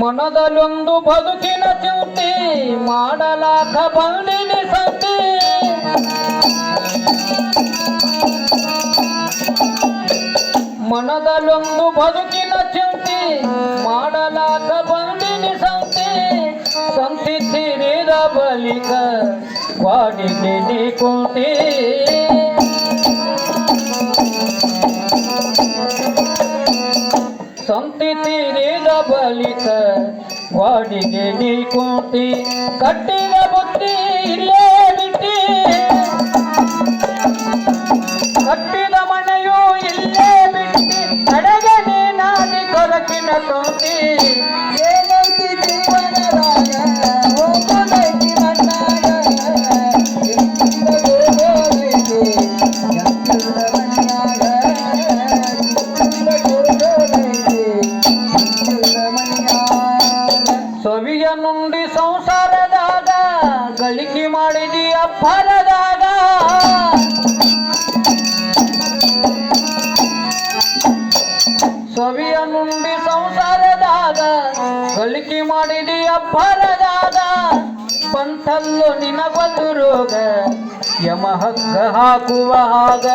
ಮನದಲ್ಲೊಂದು ಬದುಕಿನ ಚಿಂತೆ ಮಾಡಲಾಕ ಬಂದಿನಿ ಸಂತಿ ಮನದಲ್ಲೊಂದು ಬದುಕಿನ ಚಿಂತೆ ಮಾಡಲಾಕ ಬಂದಿನಿ ಸಂತಿ ಸಂತಿ ತೀರಿದ ಬಲಿಕ ವಾಡಿಗೆ ಕೋಟಿ ಸಂತಿ ತೀರಿದ ಬಳಿಕ ವಾಡಿಗೆ ನೀ ಕುಂತಿ ಕಟ್ಟಿದ ಬುತ್ತಿ ಇಲ್ಲೇ ಬಿಟ್ಟಿ ಕಟ್ಟಿದ ಸವಿಯ ನುಂಡಿ ಸಂಸಾರದಾಗ ಗಳಿಕೆ ಮಾಡಿದಿ ಅಬ್ಬರದಾಗ ಸವಿಯ ನುಂಡಿ ಸಂಸಾರದಾಗ ಗಳಿಕೆ ಮಾಡಿದಿ ಅಬ್ಬರದಾಗ ಪಂಥಲ್ಲು ನಿನಗೊಂದು ರೋಗ ಯಮ ಹಗ್ಗ ಹಾಕುವ ಹಾಗ.